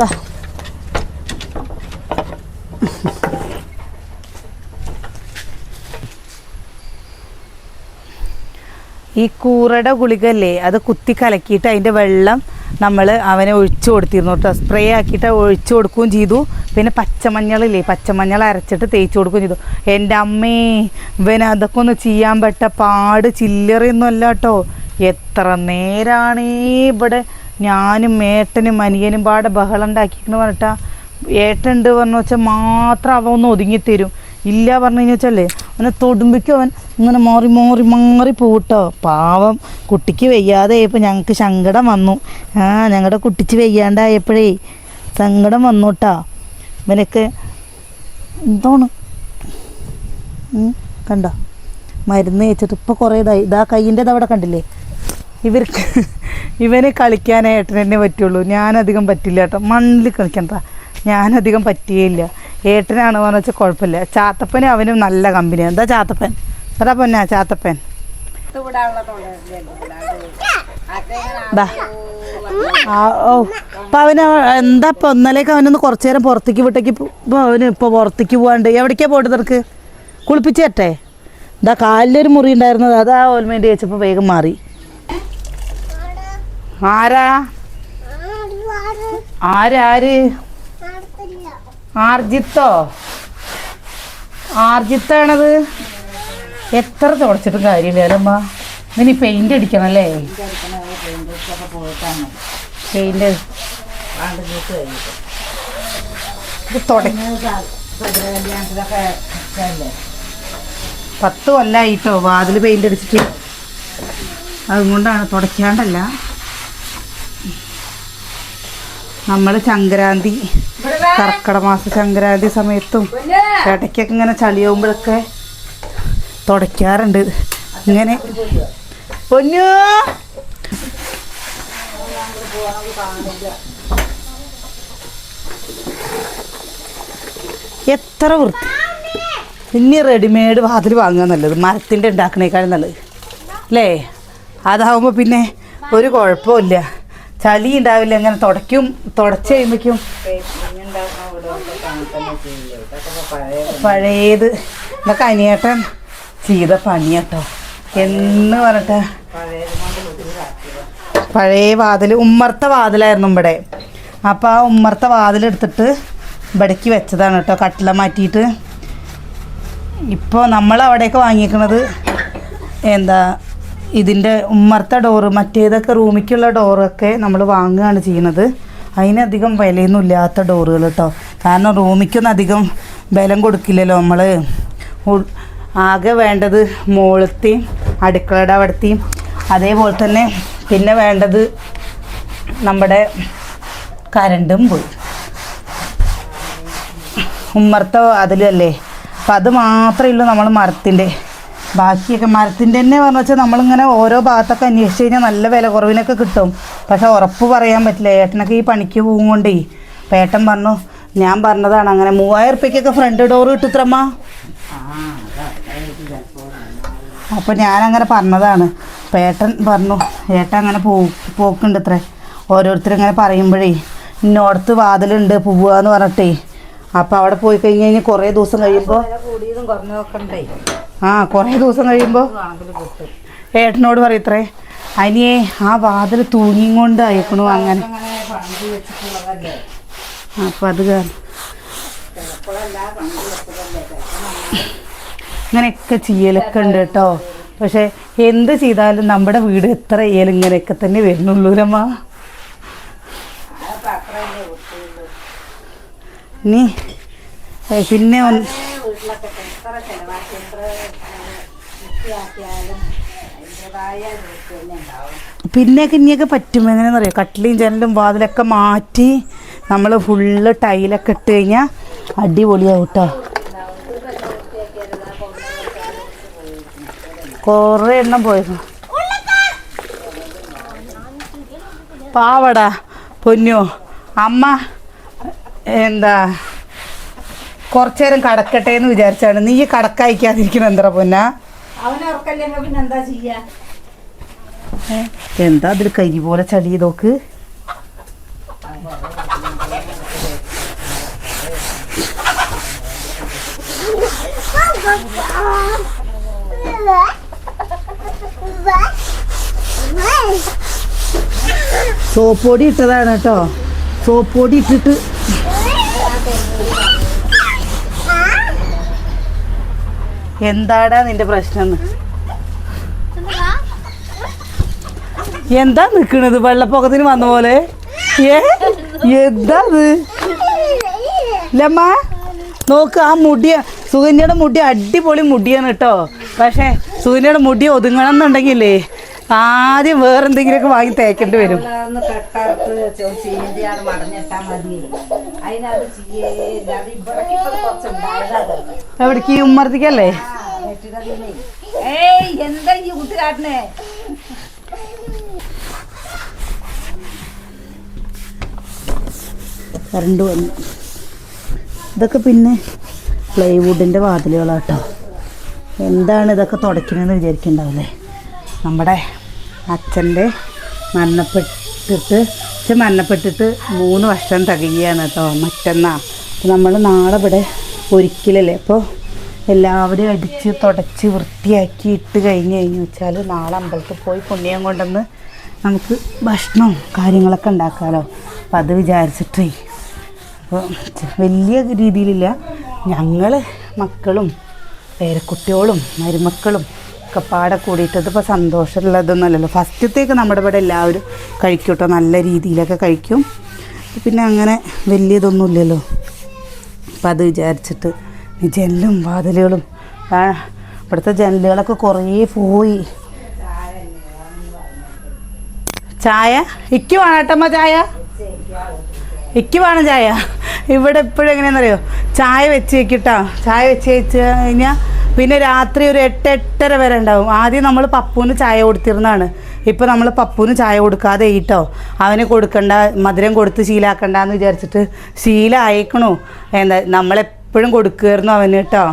വാ. ഈ കൂറയുടെ ഗുളികല്ലേ? അത് കുത്തി കലക്കിയിട്ട് അതിന്റെ വെള്ളം നമ്മൾ അവനെ ഒഴിച്ചു കൊടുത്തിരുന്നു കേട്ടോ. സ്പ്രേ ആക്കിയിട്ട് ഒഴിച്ചു കൊടുക്കുകയും ചെയ്തു. പിന്നെ പച്ചമഞ്ഞളില്ലേ? പച്ചമഞ്ഞൾ അരച്ചിട്ട് തേച്ചു കൊടുക്കുകയും ചെയ്തു. എന്റെ അമ്മേ ഇവൻ അതൊക്കെ ഒന്ന് ചെയ്യാൻ പറ്റ പാട് ചില്ലറയൊന്നുമല്ല കേട്ടോ. എത്ര നേരാണേ ഇവിടെ ഞാനും ഏട്ടനും അനിയനും പാടെ ബഹളം ഉണ്ടാക്കിയെന്ന് പറഞ്ഞിട്ടാ ഏട്ടുണ്ട് പറഞ്ഞു വെച്ചാൽ മാത്രം അവ ഒന്ന് ഒതുങ്ങിത്തരും. ഇല്ല പറഞ്ഞു കഴിഞ്ഞാൽ വെച്ചല്ലേ അവനെ തൊടുമ്പിക്കും അവൻ ഇങ്ങനെ മാറി മാറി മാറി പോട്ടോ പാവം കുട്ടിക്ക് വയ്യാതെ ആയപ്പോൾ ഞങ്ങൾക്ക് സങ്കടം വന്നു. ആ ഞങ്ങളുടെ കുട്ടിക്ക് വയ്യാണ്ടായപ്പോഴേ സങ്കടം വന്നു കേട്ടാ ഇവനൊക്കെ എന്താണ്? കണ്ടോ? മരുന്ന് വെച്ചിട്ട് ഇപ്പോൾ കുറേ ഇതായി. ഇതാ കയ്യിന്റെ അവിടെ കണ്ടില്ലേ? ഇവർക്ക് ഇവന് കളിക്കാൻ ഏട്ടൻ തന്നെ പറ്റുള്ളൂ. ഞാനധികം പറ്റില്ല കേട്ടോ. മണ്ണിൽ കളിക്കണ്ട ഞാനധികം പറ്റിയില്ല ഏട്ടനാണ് എന്ന് വെച്ചാൽ കുഴപ്പമില്ല. ചാത്തപ്പനും അവനും നല്ല കമ്പനിയാണ് എന്താ ചാത്തപ്പൻ? എന്താ പൊന്നാ ചാത്തപ്പൻ? ഓ. ഇപ്പൊ അവന് എന്താ ഇപ്പൊ ഒന്നലേക്ക് അവനൊന്ന് കുറച്ചു നേരം പുറത്തേക്ക് വിട്ടേക്ക് ഇപ്പോൾ അവന് ഇപ്പൊ പുറത്തേക്ക് പോവാണ്ട്. എവിടേക്കാ പോയിട്ട് നിനക്ക്? കുളിപ്പിച്ചേട്ടെ എന്താ കാലിലൊരു മുറി ഉണ്ടായിരുന്നത്. അതാ ഓൽമേന്റ് വെച്ചപ്പോൾ വേഗം മാറി. ആരാ? ആരാര്? ആർജിത്തോ? ആർജിത്താണത്? എത്ര തുടച്ചിട്ടും കാര്യമില്ല അമ്മ? ഇനി പെയിന്റ് അടിക്കണം അല്ലേ? പെയിന്റ് പത്ത് കൊല്ലായിട്ടോ വാതിൽ പെയിന്റ് അടിച്ചിട്ട്. അതുകൊണ്ടാണ് തുടയ്ക്കാണ്ടല്ല. നമ്മൾ സംക്രാന്തി കർക്കിട മാസ സംക്രാന്തി സമയത്തും ഇടയ്ക്കൊക്കെ ഇങ്ങനെ ചളിയാവുമ്പോഴൊക്കെ തുടയ്ക്കാറുണ്ട്. ഇങ്ങനെ. പൊന്നു? എത്ര വൃത്തി. ഇനി റെഡിമെയ്ഡ് വാതിൽ വാങ്ങുക നല്ലത്. മരത്തിന്റെ ഉണ്ടാക്കണേക്കാളും നല്ലത്. അല്ലേ? അതാവുമ്പോൾ പിന്നെ ഒരു കുഴപ്പമില്ല ചളി ഉണ്ടാവില്ല അങ്ങനെ തുടയ്ക്കും തുടച്ച് കഴിയുമ്പോഴേക്കും പഴയത്. ഇതൊക്കെ അനിയേട്ടൻ ചെയ്ത പണിയാട്ടോ. എന്ന് പറഞ്ഞിട്ട് പഴയ വാതിൽ ഉമ്മർത്ത വാതിലായിരുന്നു ഇവിടെ. അപ്പോൾ ആ ഉമ്മർത്ത വാതിലെടുത്തിട്ട് ഇവിടേക്ക് വെച്ചതാണ് കേട്ടോ കട്ടില മാറ്റിയിട്ട്. ഇപ്പോൾ നമ്മൾ അവിടെയൊക്കെ വാങ്ങിക്കണത് എന്താ ഇതിന്റെ ഉമ്മർത്ത ഡോറ് മറ്റേതൊക്കെ റൂമിക്കുള്ള ഡോറൊക്കെ നമ്മൾ വാങ്ങുകയാണ് ചെയ്യുന്നത്. അതിനധികം വിലയൊന്നും ഇല്ലാത്ത ഡോറുകൾ കേട്ടോ കാരണം റൂമിക്കൊന്നും അധികം ബലം കൊടുക്കില്ലല്ലോ നമ്മൾ ആകെ വേണ്ടത് മുകളത്തെയും അടുക്കളയുടെ അവിടത്തെയും അതേപോലെ തന്നെ പിന്നെ വേണ്ടത് നമ്മുടെ കരണ്ടും പോയി. ഉമ്മർത്ത അതിലല്ലേ? അപ്പം അത് മാത്രമേ ഉള്ളൂ നമ്മൾ മരത്തിന്റെ ബാക്കിയൊക്കെ മരത്തിന്റെ തന്നെ പറഞ്ഞു വെച്ചാൽ നമ്മളിങ്ങനെ ഓരോ ഭാഗത്തൊക്കെ അന്വേഷിച്ച് കഴിഞ്ഞാൽ നല്ല വില കുറവിനൊക്കെ കിട്ടും. പക്ഷെ ഉറപ്പ് പറയാൻ പറ്റില്ല. ഏട്ടനൊക്കെ ഈ പണിക്ക് പോകും കൊണ്ടേ അപ്പം ഏട്ടൻ പറഞ്ഞു ഞാൻ പറഞ്ഞതാണ് അങ്ങനെ മൂവായിരം ഉറുപ്പ്യക്കൊക്കെ ഫ്രണ്ട് ഡോർ കിട്ടുത്രമ്മ. അപ്പോൾ ഞാനങ്ങനെ പറഞ്ഞതാണ്. അപ്പം ഏട്ടൻ പറഞ്ഞു ഏട്ടൻ അങ്ങനെ പോ പോക്കുണ്ട് അത്രേ ഓരോരുത്തരിങ്ങനെ പറയുമ്പോഴേ ഇന്നോടത്ത് വാതിലുണ്ട് പോവുകയെന്ന് പറഞ്ഞിട്ടേ. അപ്പോൾ അവിടെ പോയി കഴിഞ്ഞ് കഴിഞ്ഞാൽ കുറേ ദിവസം കഴിയുമ്പോൾ കൂടിയതും കുറഞ്ഞതൊക്കെ ഉണ്ടേ. ആ കുറേ ദിവസം കഴിയുമ്പോൾ ഏട്ടനോട് പറയത്രേ അനിയേ ആ വാതിൽ തൂങ്ങിയും കൊണ്ട് അയക്കണു അങ്ങനെ. അപ്പം അത് കാരണം ഇങ്ങനെയൊക്കെ ചെയ്യലൊക്കെ ഉണ്ട് കേട്ടോ. പക്ഷെ എന്ത് ചെയ്താലും നമ്മുടെ വീട് എത്ര ചെയ്യലും ഇങ്ങനെയൊക്കെ തന്നെ വരുന്നുള്ളൂ നീ അതൊക്കെ പിന്നെ ഇനിയൊക്കെ പറ്റും. എങ്ങനെയാണെന്ന് അറിയാം കട്ടിലും ജനലും വാതിലൊക്കെ മാറ്റി നമ്മൾ ഫുള്ള് ടൈലൊക്കെ ഇട്ട് കഴിഞ്ഞാൽ അടിപൊളിയാവും കേട്ടോ കുറേ എണ്ണം പോയിരുന്നു. പാവടാ പൊന്നു. അമ്മ എന്താ? കുറച്ചു നേരം കടക്കട്ടെ എന്ന് വിചാരിച്ചാണ്. നീ ഈ കടക്കയക്കാതിരിക്കണം എന്താ പൊന്ന? എന്താ അതിൽ കരി പോലെ ചളി നോക്ക് സോപ്പൊടി ഇട്ടതാണ് കേട്ടോ. സോപ്പൊടി ഇട്ടിട്ട് എന്താടാ നിന്റെ പ്രശ്നം? എന്താ നിക്കണത്? വെള്ളപ്പൊക്കത്തിന് വന്ന പോലെ? ഏ? എന്താ ഇത് ലമ്മ നോക്ക് ആ മുടിയ സുകന്യയുടെ മുടി അടിപൊളി മുടിയാണ് കേട്ടോ. പക്ഷേ സുകന്യയുടെ മുടി ഒതുങ്ങണം എന്നുണ്ടെങ്കിലേ ആദ്യം വേറെന്തെങ്കിലുമൊക്കെ വാങ്ങി തേക്കേണ്ടി വരും. ഈ ഉമ്മർത്തിക്കല്ലേ ഏയ് എന്താ ഈ കുട്ടി കാട്ടണേ കറണ്ട് വന്നു. ഇതൊക്കെ പിന്നെ പ്ലൈവുഡിന്റെ വാതിലുകളാട്ടോ. എന്താണ് ഇതൊക്കെ തുടയ്ക്കണമെന്ന് വിചാരിക്കണ്ടാവില്ലേ നമ്മുടെ അച്ഛന്റെ മരണപ്പെട്ടിട്ട് ഇച്ചിരി മരണപ്പെട്ടിട്ട് മൂന്ന് വർഷം തികയാണ് കേട്ടോ മറ്റന്നാ. നമ്മൾ നാളെ ഇവിടെ ഒരിക്കലല്ലേ? അപ്പോൾ എല്ലാവരും അടിച്ച് തുടച്ച് വൃത്തിയാക്കി ഇട്ട് കഴിഞ്ഞ് കഴിഞ്ഞ് വെച്ചാൽ നാളെ അമ്പലത്തിൽ പോയി പുണ്യം കൊണ്ടുവന്ന് നമുക്ക് ഭക്ഷണവും കാര്യങ്ങളൊക്കെ ഉണ്ടാക്കാമല്ലോ അപ്പം അത് വിചാരിച്ചിട്ടേ. അപ്പോൾ വലിയ രീതിയിലില്ല. ഞങ്ങൾ മക്കളും പേരക്കുട്ടികളും മരുമക്കളും ഒക്കെ പാടെ കൂടിയിട്ട് ഇതിപ്പോൾ സന്തോഷമുള്ളതൊന്നുമല്ലല്ലോ. ഫസ്റ്റത്തേക്ക് നമ്മുടെ ഇവിടെ എല്ലാവരും കഴിക്കും കേട്ടോ നല്ല രീതിയിലൊക്കെ കഴിക്കും. പിന്നെ അങ്ങനെ വലിയതൊന്നുമില്ലല്ലോ. അപ്പം അത് വിചാരിച്ചിട്ട് ജനലും വാതിലുകളും ഇവിടുത്തെ ജനലുകളൊക്കെ കുറേ പോയി. ചായ? ഇക്ക് വേണട്ടമ്മ ചായ. ഇക്ക് വേണം ചായ. ഇവിടെ എപ്പോഴും എങ്ങനെയാണെന്നറിയോ? ചായ വെച്ച് വെക്കിട്ടാ. ചായ വെച്ച് വെച്ച് കഴിഞ്ഞാൽ പിന്നെ രാത്രി ഒരു എട്ട് എട്ടര വരെ ഉണ്ടാവും. ആദ്യം നമ്മൾ പപ്പൂന് ചായ കൊടുത്തിരുന്നതാണ്. ഇപ്പം നമ്മൾ പപ്പൂന് ചായ കൊടുക്കാതെ ഈട്ടോ അവന് കൊടുക്കണ്ട മധുരം കൊടുത്ത് ശീലാക്കണ്ട എന്ന് വിചാരിച്ചിട്ട് ശീലമായിക്കണു എന്താ നമ്മളെപ്പോഴും കൊടുക്കുമായിരുന്നു അവന് കേട്ടോ.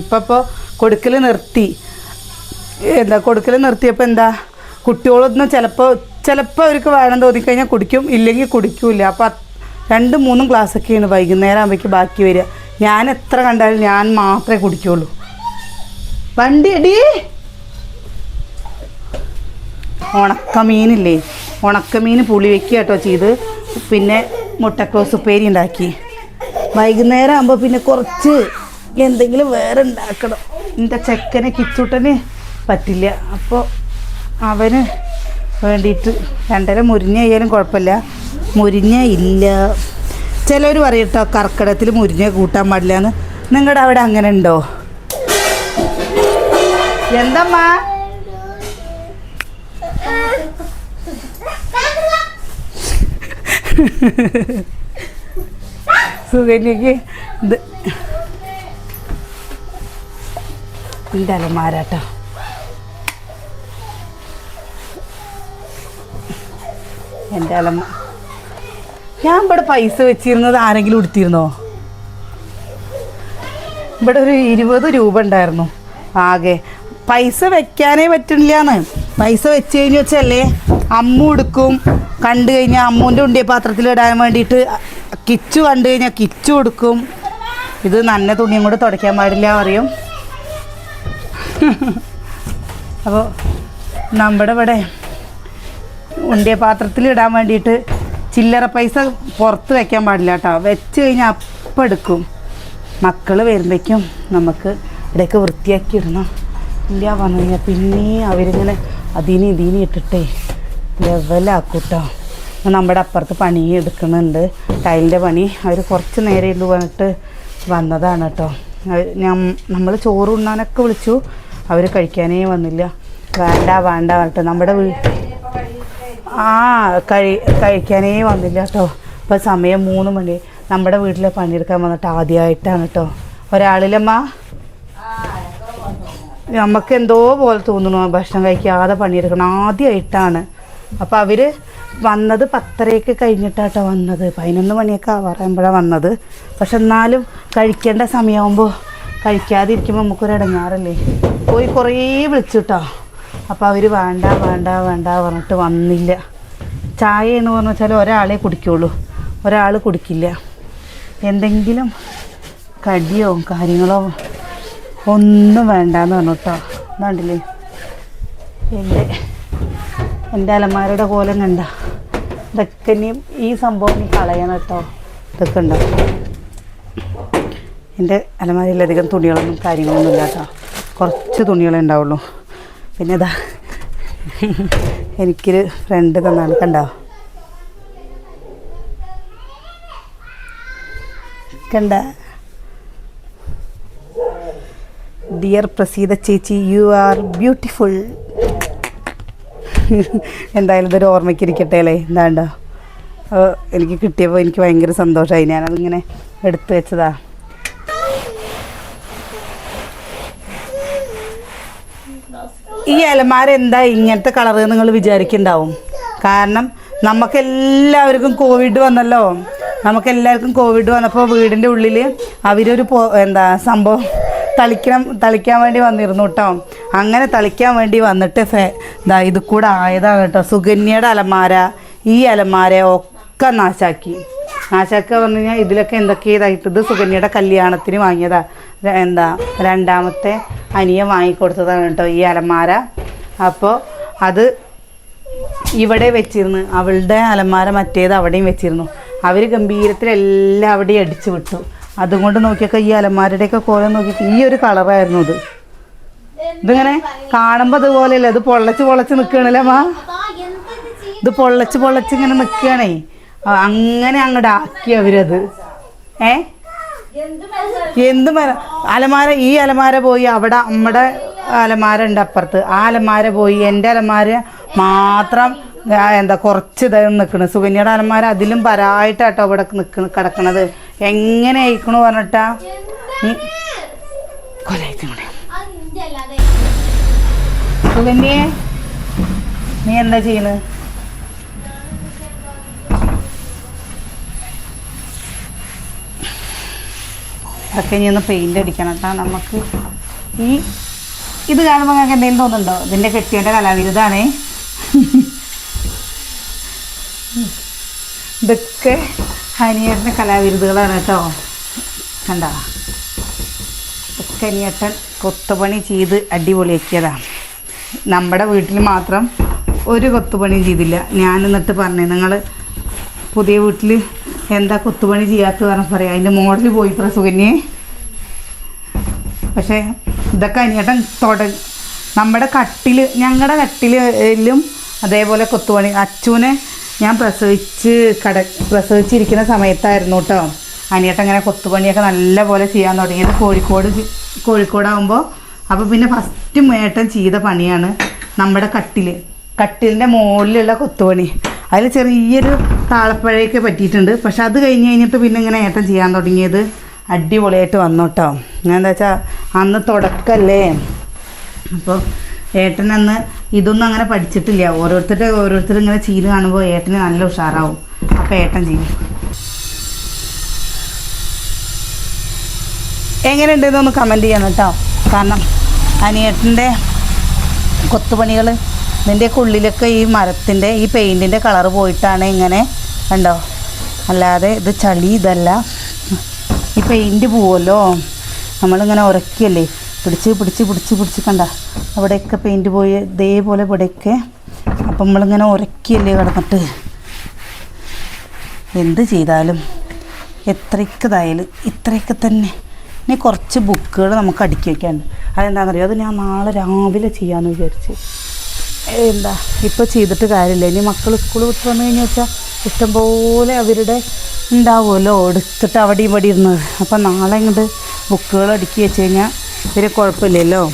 ഇപ്പം ഇപ്പോൾ കൊടുക്കൽ നിർത്തി. എന്താ കൊടുക്കൽ നിർത്തിയപ്പോൾ എന്താ? കുട്ടികളൊന്നും ചിലപ്പോൾ ചിലപ്പോൾ അവർക്ക് വേണം തോന്നിക്കഴിഞ്ഞാൽ കുടിക്കും ഇല്ലെങ്കിൽ കുടിക്കൂല അപ്പോൾ രണ്ടും മൂന്നും ഗ്ലാസ്സൊക്കെയാണ് വൈകുന്നേരം ആകുമ്പോഴേക്ക് ബാക്കി വരിക. ഞാൻ എത്ര കണ്ടാലും ഞാൻ മാത്രമേ കുടിക്കുള്ളൂ. വണ്ടി എടി ഉണക്കമീനില്ലേ? ഉണക്കമീൻ പുളി വെക്കുക കേട്ടോ ചെയ്ത്. പിന്നെ മുട്ടക്രോസ് ഉപ്പേരി ഉണ്ടാക്കി. വൈകുന്നേരം ആകുമ്പോൾ പിന്നെ കുറച്ച് എന്തെങ്കിലും വേറെ ഉണ്ടാക്കണം. എന്റെ ചെക്കനെ കിച്ചൂട്ടന് പറ്റില്ല. അപ്പോൾ അവന് വേണ്ടിയിട്ട് രണ്ടര മുരിഞ്ഞ ആയാലും കുഴപ്പമില്ല. മുരിഞ്ഞ ഇല്ല. ചിലർ പറയട്ടോ കർക്കിടത്തിൽ മുരിഞ്ഞ കൂട്ടാൻ പാടില്ല എന്ന്. നിങ്ങളുടെ അവിടെ അങ്ങനെ ഉണ്ടോ? എന്തമ്മാ? സുകന്യക്ക് ഇത് എന്റെ അലമ ഞാൻ ഇവിടെ പൈസ വെച്ചിരുന്നത് ആരെങ്കിലും എടുത്തിരുന്നോ ഇവിടെ ഒരു ഇരുപത് രൂപ ഉണ്ടായിരുന്നു. ആകെ പൈസ വെക്കാനേ പറ്റില്ലാന്ന്. പൈസ വെച്ച് കഴിഞ്ഞ് വെച്ചല്ലേ അമ്മു എടുക്കും. കണ്ടു കഴിഞ്ഞാൽ അമ്മുവിന്റെ ഉണ്ടിയ പാത്രത്തിൽ ഇടാൻ വേണ്ടിയിട്ട് കിച്ചു കണ്ടു കഴിഞ്ഞാൽ കിച്ചു കൊടുക്കും. ഇത് നന്ന തുണിയും കൂടെ തുടയ്ക്കാൻ പാടില്ല പറയും. അപ്പോൾ നമ്മുടെ ഇവിടെ ഉണ്ടിയ പാത്രത്തിൽ ഇടാൻ വേണ്ടിയിട്ട് ചില്ലറ പൈസ പുറത്ത് വെക്കാൻ പാടില്ല കേട്ടോ. വെച്ച് കഴിഞ്ഞാൽ അപ്പം എടുക്കും. മക്കൾ വരുമ്പോഴേക്കും നമുക്ക് ഇടയ്ക്ക് വൃത്തിയാക്കി ഇടണം. ഇല്ല പറഞ്ഞു കഴിഞ്ഞാൽ പിന്നെയും അവരിങ്ങനെ അതിന് ഇതിന് ഇട്ടിട്ടേ ലെവലാക്കൂട്ടോ. നമ്മുടെ അപ്പുറത്ത് പണി എടുക്കുന്നുണ്ട്. ടൈലിന്റെ പണി അവർ കുറച്ച് നേരം ഇല്ലു പറഞ്ഞിട്ട് വന്നതാണ് കേട്ടോ ഞാൻ നമ്മൾ ചോറ് ഉണ്ണാനൊക്കെ വിളിച്ചു. അവർ കഴിക്കാനേ വന്നില്ല. വേണ്ട വേണ്ട പറഞ്ഞിട്ട് നമ്മുടെ ആ കഴി കഴിക്കാനേ വന്നില്ല കേട്ടോ ഇപ്പം സമയം മൂന്ന് മണി. നമ്മുടെ വീട്ടിലെ പണിയെടുക്കാൻ വന്നിട്ട് ആദ്യമായിട്ടാണ് കേട്ടോ ഒരാളിലമ്മ. നമുക്ക് എന്തോ പോലെ തോന്നുന്നു ഭക്ഷണം കഴിക്കാതെ പണിയെടുക്കണം. ആദ്യമായിട്ടാണ് അപ്പോൾ അവർ വന്നത് പത്തരയൊക്കെ കഴിഞ്ഞിട്ടാട്ടോ വന്നത്. പതിനൊന്ന് മണിയൊക്കെ ആവാറാകുമ്പോഴാണ് വന്നത്. പക്ഷെ എന്നാലും കഴിക്കേണ്ട സമയമാകുമ്പോൾ കഴിക്കാതിരിക്കുമ്പോൾ നമുക്കൊരു ഇടങ്ങാറല്ലേ? പോയി കുറേ വിളിച്ചുട്ടോ. അപ്പോൾ അവർ വേണ്ട വേണ്ട വേണ്ട പറഞ്ഞിട്ട് വന്നില്ല. ചായ എന്ന് പറഞ്ഞു വെച്ചാൽ ഒരാളെ കുടിക്കുള്ളൂ. ഒരാൾ കുടിക്കില്ല. എന്തെങ്കിലും കടിയോ കാര്യങ്ങളോ ഒന്നും വേണ്ടാന്ന് പറഞ്ഞു കേട്ടോ. ഇതാണ്ടില്ലേ? എന്റെ എന്റെ അലമാരയുടെ കോലം കണ്ട ഇതൊക്കെ ഇനി ഈ സംഭവം നീ കളയണം കേട്ടോ. ഇതൊക്കെ ഉണ്ടോ എന്റെ അലമാരയിലധികം തുണികളൊന്നും കാര്യങ്ങളൊന്നും ഇല്ല കേട്ടോ. കുറച്ച് തുണികളേ ഉണ്ടാവുള്ളൂ പിന്നെ ഇതാ. എനിക്കൊരു ഫ്രണ്ട് തന്നാണ്. കണ്ടോ? കണ്ട? ഡിയർ പ്രസീത ചേച്ചി യു ആർ ബ്യൂട്ടിഫുൾ എന്തായാലും ഇതൊരു ഓർമ്മയ്ക്ക് ഇരിക്കട്ടെ അല്ലേ എന്താണ്ടോ എനിക്ക് കിട്ടിയപ്പോൾ എനിക്ക് ഭയങ്കര സന്തോഷമായി ഞാനതിങ്ങനെ എടുത്തു വെച്ചതാ. ഈ അലമാര എന്താ ഇങ്ങനത്തെ കളറ് നിങ്ങൾ വിചാരിക്കുന്നുണ്ടാവും? കാരണം നമുക്കെല്ലാവർക്കും കോവിഡ് വന്നല്ലോ. നമുക്കെല്ലാവർക്കും കോവിഡ് വന്നപ്പോൾ വീടിന്റെ ഉള്ളിൽ അവരൊരു എന്താ സംഭവം തളിക്കണം തളിക്കാൻ വേണ്ടി വന്നിരുന്നു കേട്ടോ അങ്ങനെ തളിക്കാൻ വേണ്ടി വന്നിട്ട് ഫേ ഇതാ ഇത് കൂടെ ആയതാണ് കേട്ടോ സുകന്യയുടെ അലമാര ഈ അലമാര ഒക്കെ നാശാക്കി. നാശാക്കുക പറഞ്ഞു കഴിഞ്ഞാൽ ഇതിലൊക്കെ എന്തൊക്കെ ഇത് സുകന്യയുടെ കല്യാണത്തിന് വാങ്ങിയതാ. എന്താ രണ്ടാമത്തെ അനിയൻ വാങ്ങിക്കൊടുത്തതാണ് കേട്ടോ ഈ അലമാര. അപ്പോൾ അത് ഇവിടെ വെച്ചിരുന്നു അവളുടെ അലമാര മറ്റേത് അവിടെയും വെച്ചിരുന്നു. അവർ ഗംഭീരത്തിൽ എല്ലാം അവിടെയും അടിച്ചു വിട്ടു. അതുകൊണ്ട് നോക്കിയൊക്കെ ഈ അലമാരുടെയൊക്കെ കോലം നോക്കി ഈ ഒരു കളറായിരുന്നു ഇത് ഇതിങ്ങനെ കാണുമ്പോൾ അതുപോലെയല്ല ഇത് പൊള്ളച്ച് പൊള്ളച്ച് നിൽക്കണല്ലേ മാ? ഇത് പൊള്ളച്ച് പൊള്ളച്ച് ഇങ്ങനെ നിൽക്കുകയാണേ അങ്ങനെ അങ്ങോട്ട് ആക്കി അവരത്. ഏ? എന്ത് മര അലമാര ഈ അലമാര പോയി അവിടെ നമ്മുടെ അലമാര ഉണ്ട് അപ്പുറത്ത്. ആ അലമാര പോയി എന്റെ അലമാര മാത്രം എന്താ കുറച്ച് ഇതായി നിൽക്കണ് സുകന്യയുടെ അലമാര അതിലും പരായിട്ടാട്ടോ അവിടെ നിൽക്കണ കിടക്കണത്. എങ്ങനെ അയക്കണു പറഞ്ഞിട്ടാ? സുകന്യേ നീ എന്താ ചെയ്യുന്നത് അതൊക്കെ ഇനി ഒന്ന് പെയിന്റ് അടിക്കണം കേട്ടോ നമുക്ക്. ഈ ഇത് കാണുമ്പോൾ നിങ്ങൾക്ക് എന്തെങ്കിലും തോന്നുന്നുണ്ടോ? ഇതിന്റെ കെട്ടിയന്റെ കലാവിരുതാണേ ഇതൊക്കെ ഹനിയേട്ടന്റെ കലാവിരുതുകളാണ് കേട്ടോ. കണ്ട? ഒക്കെ അനിയേട്ടൻ കൊത്തുപണി ചെയ്ത് അടിപൊളിയാക്കിയതാണ് നമ്മുടെ വീട്ടിൽ മാത്രം ഒരു കൊത്തുപണി ചെയ്തില്ല. ഞാൻ എന്നിട്ട് പറഞ്ഞു നിങ്ങൾ പുതിയ വീട്ടിൽ എന്താ കൊത്തുപണി ചെയ്യാത്ത പറഞ്ഞാൽ പറയാം. അതിന്റെ മോഡൽ പോയി പ്രസുകന്യെ പക്ഷേ ഇതൊക്കെ അനിയേട്ടൻ തുട നമ്മുടെ കട്ടിൽ ഞങ്ങളുടെ കട്ടിലും അതേപോലെ കൊത്തുപണി. അച്ചുവിനെ ഞാൻ പ്രസവിച്ച് കട പ്രസവിച്ചിരിക്കുന്ന സമയത്തായിരുന്നു കേട്ടോ അനിയേട്ടൻ അങ്ങനെ കൊത്തുപണിയൊക്കെ നല്ല പോലെ ചെയ്യാൻ തുടങ്ങിയത്. കോഴിക്കോട് കോഴിക്കോടാകുമ്പോൾ അപ്പോൾ പിന്നെ ഫസ്റ്റ് മേട്ടൻ ചെയ്ത പണിയാണ് നമ്മുടെ കട്ടിൽ കട്ടിലിന്റെ മുകളിലുള്ള കൊത്തുപണി. അതിൽ ചെറിയൊരു താളപ്പഴയൊക്കെ പറ്റിയിട്ടുണ്ട്. പക്ഷെ അത് കഴിഞ്ഞ് കഴിഞ്ഞിട്ട് പിന്നെ ഇങ്ങനെ ഏട്ടൻ ചെയ്യാൻ തുടങ്ങിയത് അടിപൊളിയായിട്ട് വന്നു കേട്ടോ ഞാൻ എന്താ വെച്ചാൽ അന്ന് തുടക്കല്ലേ? അപ്പോൾ ഏട്ടൻ അന്ന് ഇതൊന്നും അങ്ങനെ പഠിച്ചിട്ടില്ല. ഓരോരുത്തരുടെ ഓരോരുത്തർ ഇങ്ങനെ ചീര് കാണുമ്പോൾ ഏട്ടന് നല്ല ഉഷാറാവും. അപ്പോൾ ഏട്ടൻ ചെയ്യും. എങ്ങനെയുണ്ടെന്നൊന്ന് കമന്റ് ചെയ്യണം കേട്ടോ. കാരണം അനിയേട്ടന്റെ കൊത്തുപണികൾ ഇതിന്റെയൊക്കെ ഉള്ളിലൊക്കെ ഈ മരത്തിന്റെ ഈ പെയിന്റിന്റെ കളർ പോയിട്ടാണ് ഇങ്ങനെ കണ്ടോ? അല്ലാതെ ഇത് ചളി ഇതല്ല. ഈ പെയിന്റ് പോവുമല്ലോ നമ്മളിങ്ങനെ ഉരക്കിയല്ലേ പിടിച്ച് പിടിച്ച് പിടിച്ച് പിടിച്ച് കണ്ട. അവിടെയൊക്കെ പെയിന്റ് പോയി ഇതേപോലെ ഇവിടെയൊക്കെ. അപ്പം നമ്മളിങ്ങനെ ഉരക്കിയല്ലേ കിടന്നിട്ട്. എന്ത് ചെയ്താലും എത്രയൊക്കെ ഇതായാലും ഇത്രയൊക്കെ തന്നെ. ഇനി കുറച്ച് ബുക്കുകൾ നമുക്ക് അടുക്കി വയ്ക്കാനുണ്ട് അതെന്താണെന്നറിയോ? അത് ഞാൻ നാളെ രാവിലെ ചെയ്യാമെന്ന് വിചാരിച്ച്. എന്താ? ഇപ്പോൾ ചെയ്തിട്ട് കാര്യമില്ല. ഇനി മക്കൾ സ്കൂൾ വിട്ട് വന്നു കഴിഞ്ഞാൽ വെച്ചാൽ ഇഷ്ടംപോലെ അവരുടെ ഉണ്ടാവുമല്ലോ. എടുത്തിട്ട് അവിടെ ഇവിടെ ഇരുന്നത് അപ്പം നാളെ ഇങ്ങോട്ട് ബുക്കുകൾ അടുക്കി വെച്ച് കഴിഞ്ഞാൽ ഇവരെ കുഴപ്പമില്ലല്ലോ.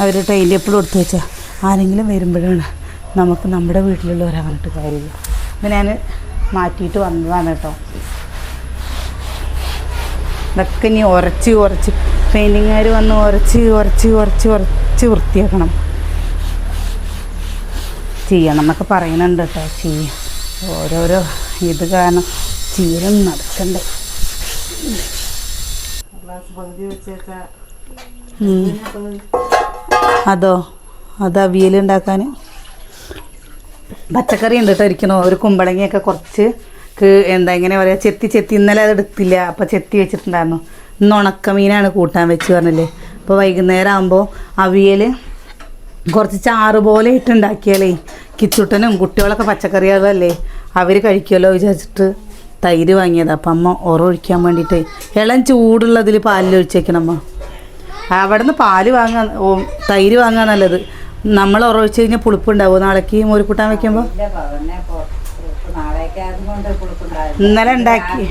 അവർ ടൈലി എപ്പോഴും എടുത്തു വെച്ചാൽ ആരെങ്കിലും വരുമ്പോഴാണ് നമുക്ക് നമ്മുടെ വീട്ടിലുള്ള ഒരാളിട്ട് കാര്യമില്ല. അപ്പം ഞാൻ മാറ്റിയിട്ട് വന്നതാണ് കേട്ടോ. ഇതൊക്കെ ഇനി ഉരച്ച് ഉരച്ച് പെയിന്റിങ്ങുകാർ വന്ന് ഉരച്ച് ഉരച്ച് ഉരച്ച് ഉരച്ച് വൃത്തിയാക്കണം. ചെയ്യണം എന്നൊക്കെ പറയുന്നുണ്ട് കേട്ടോ. ചെയ്യും. ഓരോരോ ഇത് കാരണം ചെയ്യലും നടക്കണ്ടേ. ഉം. അതോ? അത് അവിയൽ ഉണ്ടാക്കാൻ പച്ചക്കറി ഉണ്ട് കേട്ടോ ഇരിക്കണോ. ഒരു കുമ്പളങ്ങയൊക്കെ കുറച്ച് എന്താ ഇങ്ങനെ പറയുക ചെത്തി ചെത്തി. ഇന്നലെ അത് എടുത്തില്ല. അപ്പോൾ ചെത്തി വെച്ചിട്ടുണ്ടായിരുന്നു. ഇന്ന് ഉണക്കമീനാണ് കൂട്ടാൻ വെച്ച് പറഞ്ഞില്ലേ. അപ്പോൾ വൈകുന്നേരം ആകുമ്പോൾ അവിയൽ കുറച്ച് ചാറ് പോലെ ഇട്ടുണ്ടാക്കിയാലേ കിച്ചുട്ടനും കുട്ടികളൊക്കെ പച്ചക്കറികളല്ലേ അവർ കഴിക്കുമല്ലോ വിചാരിച്ചിട്ട് തൈര് വാങ്ങിയതാണ് അപ്പം അമ്മ ഒഴിക്കാൻ വേണ്ടിയിട്ട് ഇളം ചൂടുള്ളതിൽ പാലിൽ ഒഴിച്ചേക്കണം അമ്മ അവിടെ നിന്ന് പാൽ വാങ്ങാൻ ഓ തൈര് വാങ്ങാൻ നല്ലത്. നമ്മൾ ഉറവിച്ച് കഴിഞ്ഞാൽ പുളിപ്പുണ്ടാവും നാളേക്ക് മോരിക്കൂട്ടാൻ വെക്കുമ്പോൾ ഇന്നലെ ഉണ്ടാക്കി.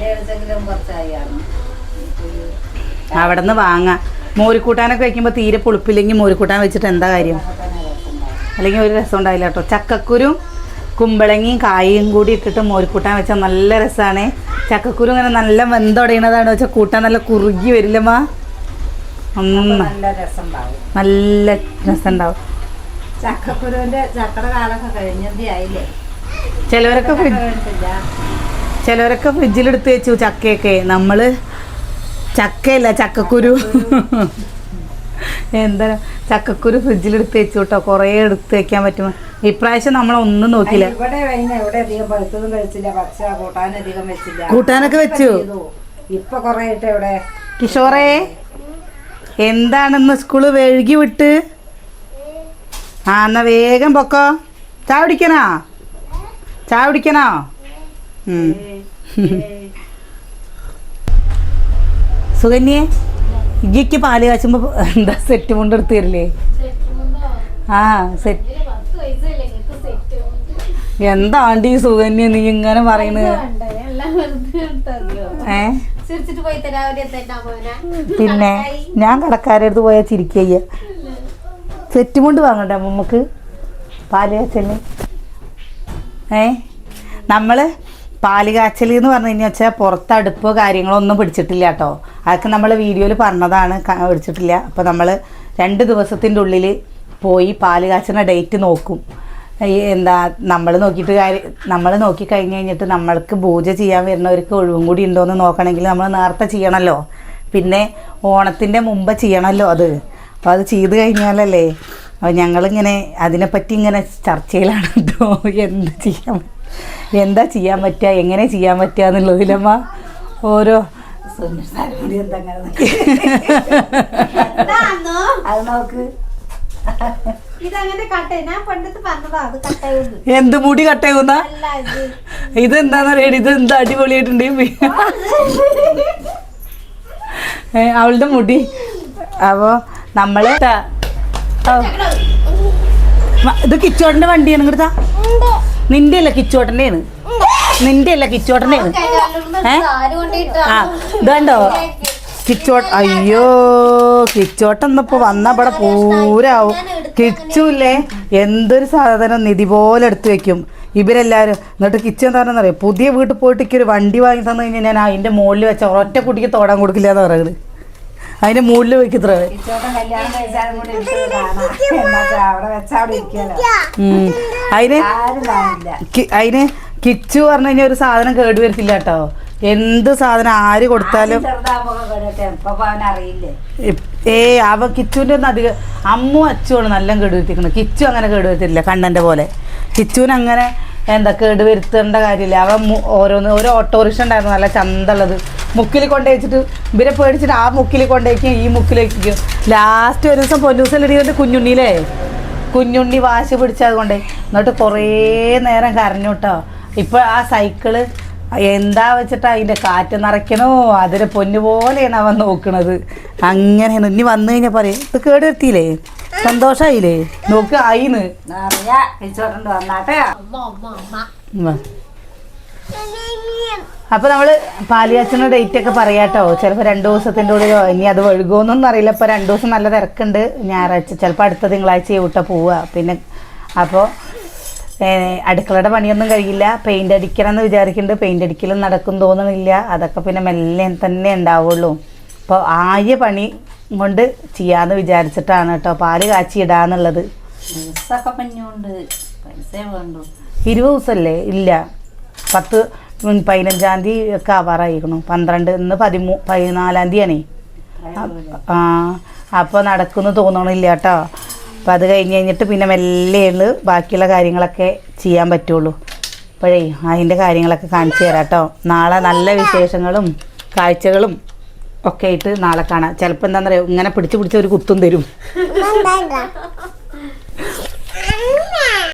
അവിടെ നിന്ന് വാങ്ങാം. മോരിക്കൂട്ടാനൊക്കെ വെക്കുമ്പോൾ തീരെ പുളിപ്പില്ലെങ്കിൽ മോരിക്കൂട്ടാൻ വെച്ചിട്ട് എന്താ കാര്യം? അല്ലെങ്കിൽ ഒരു രസം ഉണ്ടാവില്ല കേട്ടോ. ചക്കക്കുരും കുമ്പളങ്ങിയും കായയും കൂടി ഇട്ടിട്ട് മോരിക്കൂട്ടാൻ വെച്ചാൽ നല്ല രസമാണ് ചക്കക്കുരു ഇങ്ങനെ നല്ല വെന്തടയണതാണ്. വെച്ചാൽ കൂട്ടാൻ നല്ല കുറുകി വരില്ലമ്മ നല്ല രസം ഉണ്ടാവും നല്ല രസം ഉണ്ടാവും ചക്കക്കുരുവിന്റെ ചക്കയുടെ കാലൊക്കെ കഴിഞ്ഞതി ആയില്ലേ? ചിലവരൊക്കെ ചിലവരൊക്കെ ഫ്രിഡ്ജിലെടുത്ത് വെച്ചു ചക്കയൊക്കെ. നമ്മൾ ചക്കയല്ല ചക്കക്കുരു. എന്താ ചക്കക്കുരു ഫ്രിഡ്ജിലെടുത്ത് വെച്ചു കേട്ടോ കുറേ എടുത്ത് വെക്കാൻ പറ്റും. ഇപ്രാവശ്യം നോക്കില്ല പക്ഷെ കൂട്ടാനധികം വെച്ചില്ല. കൂട്ടാനൊക്കെ വെച്ചു. ഇപ്പൊ കൊറേ കിഷോറേ? എന്താണെന്ന് സ്കൂൾ വഴുകി വിട്ട്? ആ എന്നാ വേഗം പൊക്കോ. ചായ കുടിക്കണോ? ചായ കുടിക്കണോ. സുകന്യെ ഇജ്ജിക്ക് പാൽ കാച്ചുമ്പോ എന്താ സെറ്റ് മുണ്ട് എടുത്ത് തരില്ലേ? ആ സെറ്റ്. എന്താണ്ടി ഈ സുകന്യ നീ ഇങ്ങനെ പറയുന്നത്? ഏ? പിന്നെ ഞാൻ കടക്കാരുടെ അടുത്ത് പോയാൽ ചിരിക്കയ്യ. സെറ്റ് മുണ്ട് വാങ്ങണ്ട നമുക്ക്. പാൽ കാച്ചൽ ഏ? നമ്മൾ പാൽ കാച്ചൽ എന്ന് പറഞ്ഞു കഴിഞ്ഞാൽ വെച്ചാൽ പുറത്ത് അടുപ്പോ കാര്യങ്ങളോ ഒന്നും പിടിച്ചിട്ടില്ല കേട്ടോ. അതൊക്കെ നമ്മൾ വീഡിയോയിൽ പറഞ്ഞതാണ് പിടിച്ചിട്ടില്ല. അപ്പോൾ നമ്മൾ രണ്ട് ദിവസത്തിന്റെ ഉള്ളിൽ പോയി പാൽ കാച്ചുന്ന ഡേറ്റ് നോക്കും. എന്താ നമ്മൾ നോക്കിയിട്ട് കാര്യം നമ്മൾ നോക്കി കഴിഞ്ഞ് കഴിഞ്ഞിട്ട് നമ്മൾക്ക് പൂജ ചെയ്യാൻ വരുന്നവർക്ക് ഒഴിവും കൂടി ഉണ്ടോയെന്ന് നോക്കണമെങ്കിൽ നമ്മൾ നേരത്തെ ചെയ്യണമല്ലോ പിന്നെ ഓണത്തിന്റെ മുമ്പ് ചെയ്യണമല്ലോ അത്. അപ്പോൾ അത് ചെയ്ത് കഴിഞ്ഞാലല്ലേ അപ്പോൾ ഞങ്ങളിങ്ങനെ അതിനെപ്പറ്റി ഇങ്ങനെ ചർച്ചയിലാണ് കേട്ടോ എന്ത് ചെയ്യാൻ എന്താ ചെയ്യാൻ പറ്റുക എങ്ങനെ ചെയ്യാൻ പറ്റുക എന്നുള്ളതിലമ്മ ഓരോ അത് നോക്ക്. ഇതങ്ങനെ ഞാൻ പണ്ടത്തെ പറഞ്ഞതാ അത് എന്ത് മുടി കട്ടയുന്ന അല്ല ഇത് ഇത് എന്താന്ന് അറിയണം ഇത് എന്താ അടിപൊളിയായിട്ടുണ്ട് ഏ, അവളുടെ മുടി. അപ്പോൾ നമ്മൾ ത- ഓ. മ- ഇത് കിച്ചോട്ടന്റെ വണ്ടിയാണ് ഇങ്ങോട്ടാ നിന്റെ അല്ല കിച്ചോട്ടന്റെയാണ്. നിന്റെ അല്ല കിച്ചോട്ടന്റെയാണ് ഏ? സാരി കൊണ്ടിട്ട്. ആ ഇതുണ്ടോ? കിച്ചോട്ട് അയ്യോ കിച്ചോട്ടം എന്നപ്പോ വന്ന ഇവിടെ പൂരാവും. കിച്ചുല്ലേ? എന്തൊരു സാധനം നിധി പോലെ എടുത്തു വെക്കും. ഇവരെല്ലാവരും എന്നിട്ട് കിച്ചൻ എന്താ അറിയാം? പുതിയ വീട്ടിൽ പോയിട്ട് എനിക്ക് ഒരു വണ്ടി വാങ്ങി തന്നു കഴിഞ്ഞാൽ ഞാൻ അതിന്റെ മുകളിൽ വെച്ച ഒറ്റ കുട്ടിക്ക് തോടാൻ കൊടുക്കില്ല എന്ന് പറയുന്നത് അതിന്റെ മുകളിൽ വെക്കത്ര. അതിന് അതിന് കിച്ചു പറഞ്ഞു കഴിഞ്ഞാൽ ഒരു സാധനം കേടുവരുത്തില്ല കേട്ടോ. എന്ത് സാധനം ആര് കൊടുത്താലും ഏ അവ കിച്ചുവിന്റെ ഒന്നും അധികം അമ്മു അച്ചുവാണ് നല്ല കേടുവരുത്തിക്കുന്നത് കിച്ചു അങ്ങനെ കേടുവരുത്തില്ല കണ്ണന്റെ പോലെ. കിച്ചുവിന് അങ്ങനെ എന്താ കേടുവരുത്തേണ്ട കാര്യമില്ല. അവ ഓരോന്ന് ഒരു ഓട്ടോറിക്ഷ ഉണ്ടായിരുന്നു നല്ല ചന്തള്ളത്. മുക്കിൽ കൊണ്ടുവച്ചിട്ട് ഇവരെ പേടിച്ചിട്ട് ആ മുക്കിൽ കൊണ്ടുവയ്ക്കും ഈ മുക്കിലേക്ക് ലാസ്റ്റ് ഒരു ദിവസം പൊന്നൂസം ഇടിയിട്ട് കുഞ്ഞുണ്ണിയിലേ കുഞ്ഞുണ്ണി വാശി പിടിച്ചത് കൊണ്ടേ എന്നിട്ട് കുറേ നേരം കരഞ്ഞു കേട്ടോ. ഇപ്പോൾ ആ സൈക്കിൾ എന്താ വെച്ചിട്ട് അതിന്റെ കാറ്റ് നിറയ്ക്കണോ? അതിന് പൊന്നു പോലെയാണ് അവൻ നോക്കണത്. അങ്ങനെ ഇനി വന്നു കഴിഞ്ഞാൽ പറയും ഇത് കേടുവരുത്തിയില്ലേ? സന്തോഷായില്ലേ? നോക്ക് ആയിന്ന്. അപ്പൊ നമ്മൾ പാലിയാച്ചന ഡേറ്റ് ഒക്കെ പറയാട്ടോ. ചിലപ്പോ രണ്ടു ദിവസത്തിന്റെ ഉള്ളിലോ ഇനി അത് വഴുകുമെന്നൊന്നും അറിയില്ല. ഇപ്പൊ രണ്ടു ദിവസം നല്ല തിരക്കുണ്ട്. ഞായറാഴ്ച ചിലപ്പോ അടുത്ത തിങ്കളാഴ്ച വിട്ട പോവുക. പിന്നെ അപ്പോൾ അടുക്കളയുടെ പണിയൊന്നും കഴിയില്ല. പെയിന്റ് അടിക്കണം എന്ന് വിചാരിക്കുന്നുണ്ട്. പെയിന്റ് അടിക്കലും നടക്കും തോന്നുന്നില്ല അതൊക്കെ പിന്നെ മെല്ലെ തന്നെ ഉണ്ടാവുള്ളൂ. അപ്പോൾ ആയ പണി കൊണ്ട് ചെയ്യാന്ന് വിചാരിച്ചിട്ടാണ് കേട്ടോ. പാൽ കാച്ചി ഇടാന്നുള്ളത് ഇരുപത് ദിവസമല്ലേ ഇല്ല. പത്ത് പതിനഞ്ചാം തീയതി ഒക്കെ ആവാറായിരിക്കണു. പന്ത്രണ്ട് ഇന്ന് പതിമൂ പതിനാലാം തീയതിയാണേ. ആ അപ്പോൾ നടക്കുന്നു തോന്നണില്ല കേട്ടോ. അപ്പം അത് കഴിഞ്ഞ് കഴിഞ്ഞിട്ട് പിന്നെ മെല്ലെയാണ് ബാക്കിയുള്ള കാര്യങ്ങളൊക്കെ ചെയ്യാൻ പറ്റുള്ളൂ. അപ്പോഴേ അതിന്റെ കാര്യങ്ങളൊക്കെ കാണിച്ചു തരാം കേട്ടോ. നാളെ നല്ല വിശേഷങ്ങളും കാഴ്ചകളും ഒക്കെ ആയിട്ട് നാളെ കാണാം. ചിലപ്പോൾ എന്താണെന്ന് പറയുക ഇങ്ങനെ പിടിച്ച് പിടിച്ച് ഒരു കുത്തും തരും.